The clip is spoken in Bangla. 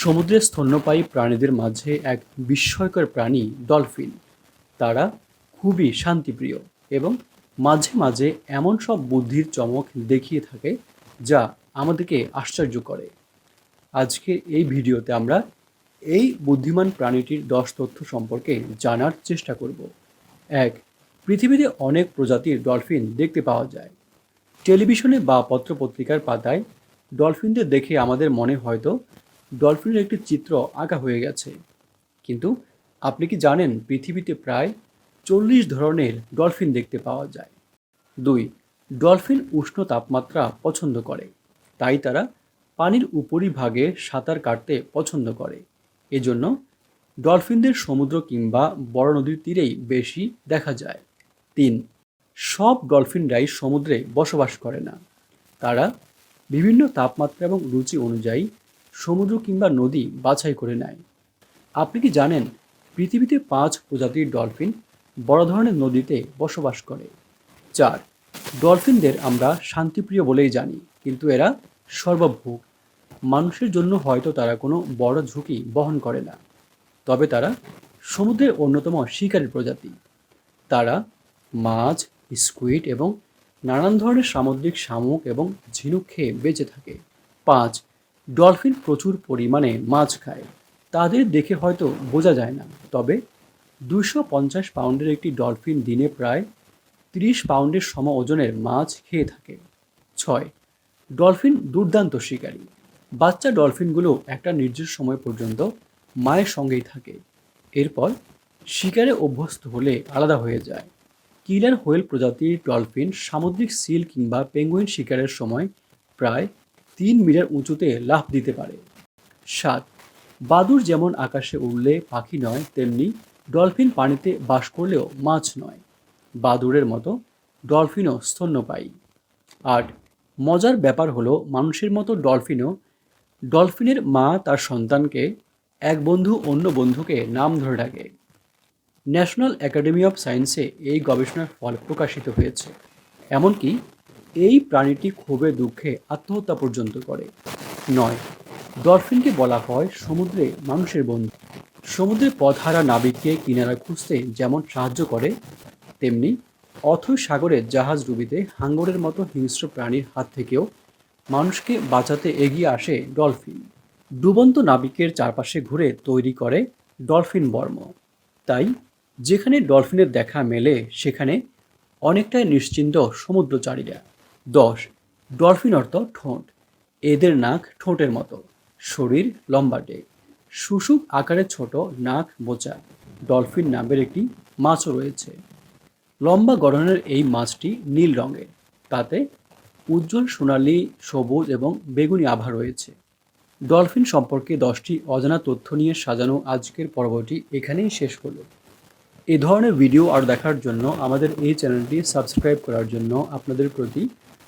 সমুদ্রের স্তন্যপায়ী প্রাণীদের মাঝে এক বিস্ময়কর প্রাণী ডলফিন। তারা খুবই শান্তিপ্রিয় এবং মাঝে মাঝে এমন সব বুদ্ধির চমক দেখিয়ে থাকে যা আমাদেরকে আশ্চর্য করে। আজকে এই ভিডিওতে আমরা এই বুদ্ধিমান প্রাণীটির দশ তথ্য সম্পর্কে জানার চেষ্টা করব। এক, পৃথিবীতে অনেক প্রজাতির ডলফিন দেখতে পাওয়া যায়। টেলিভিশনে বা পত্রপত্রিকার পাতায় ডলফিনদের দেখে আমাদের মনে হয়তো ডলফিনের একটি চিত্র আঁকা হয়ে গেছে। কিন্তু আপনি কি জানেন পৃথিবীতে প্রায় চল্লিশ ধরনের ডলফিন দেখতে পাওয়া যায়? দুই, ডলফিন উষ্ণ তাপমাত্রা পছন্দ করে। তাই তারা পানির উপরিভাগে সাঁতার কাটতে পছন্দ করে। এজন্য ডলফিনদের সমুদ্র কিংবা বড় নদীর তীরেই বেশি দেখা যায়। তিন, সব ডলফিনরাই সমুদ্রে বসবাস করে না। তারা বিভিন্ন তাপমাত্রা এবং রুচি অনুযায়ী সমুদ্র কিংবা নদী বাছাই করে নেয়। আপনি কি জানেন, পৃথিবীতে পাঁচ প্রজাতির ডলফিন বড় ধরনের নদীতে বসবাস করে? চার, ডলফিনদের আমরা শান্তিপ্রিয় বলেই জানি, কিন্তু এরা সর্বভোগ মানুষের জন্য হয়তো তারা কোনো বড় ঝুঁকি বহন করে না। তবে তারা সমুদ্রের অন্যতম শিকারী প্রজাতি। তারা মাছ, স্কুইড এবং নানান ধরনের সামুদ্রিক শামুক এবং ঝিনুক খেয়ে বেঁচে থাকে। পাঁচ ডলফিন প্রচুর পরিমাণে মাছ খায়। তাদের দেখে হয়তো বোঝা যায় না। তবে দুশো পঞ্চাশ পাউন্ডের একটি ডলফিন দিনে প্রায় তিরিশ পাউন্ডের সম ওজনের মাছ খেয়ে থাকে। ছয়, ডলফিন দুর্দান্ত শিকারী। বাচ্চা ডলফিনগুলো একটা নির্দিষ্ট সময় পর্যন্ত মায়ের সঙ্গেই থাকে। এরপর শিকারে অভ্যস্ত হলে আলাদা হয়ে যায়। কিলার হোয়েল প্রজাতির ডলফিন সামুদ্রিক সিল কিংবা পেঙ্গুইন শিকারের সময় প্রায় তিন মিটার উঁচুতে লাফ দিতে পারে। সাত বাদুর যেমন আকাশে উড়লে পাখি নয়, তেমনি ডলফিন পানিতে বাস করলেও মাছ নয়। বাদুরের মতো ডলফিনও স্তন্যপায়ী। আট, মজার ব্যাপার হলো মানুষের মতো ডলফিনও ডলফিনের মা তার সন্তানকে এক বন্ধু অন্য বন্ধুকে নাম ধরে ডাকে। ন্যাশনাল একাডেমি অফ সায়েন্সে এই গবেষণার ফল প্রকাশিত হয়েছে। এমনকি এই প্রাণীটি ক্ষোভে, দুঃখে আত্মহত্যা পর্যন্ত করে। নয়, ডলফিনকে বলা হয় সমুদ্রে মানুষের বন্ধু সমুদ্রে পথহারা নাবিককে কিনারা খুঁজতে যেমন সাহায্য করে, তেমনি অথৈ সাগরে জাহাজ ডুবিতে হাঙ্গরের মতো হিংস্র প্রাণীর হাত থেকেও মানুষকে বাঁচাতে এগিয়ে আসে ডলফিন। ডুবন্ত নাবিকের চারপাশে ঘুরে তৈরি করে ডলফিন বর্ম। তাই যেখানে ডলফিনের দেখা মেলে, সেখানে অনেকটাই নিশ্চিন্ত সমুদ্রচারীরা। দশ। ডলফিন অর্থ ঠোঁট। এদের নাক ঠোঁটের মতো। শরীর লম্বাটে শুশুক আকারে ছোট, নাক বোচা। ডলফিন নামের একটি মাছও রয়েছে। লম্বা গড়নের এই মাছটি নীল রঙের। তাতে উজ্জ্বল সোনালি, সবুজ এবং বেগুনি আভা রয়েছে। ডলফিন সম্পর্কে দশটি অজানা তথ্য নিয়ে সাজানো আজকের পর্বটি এখানেই শেষ হলো। এ ধরনের ভিডিও আর দেখার জন্য আমাদের এই চ্যানেলটি সাবস্ক্রাইব করার জন্য আপনাদের প্রতি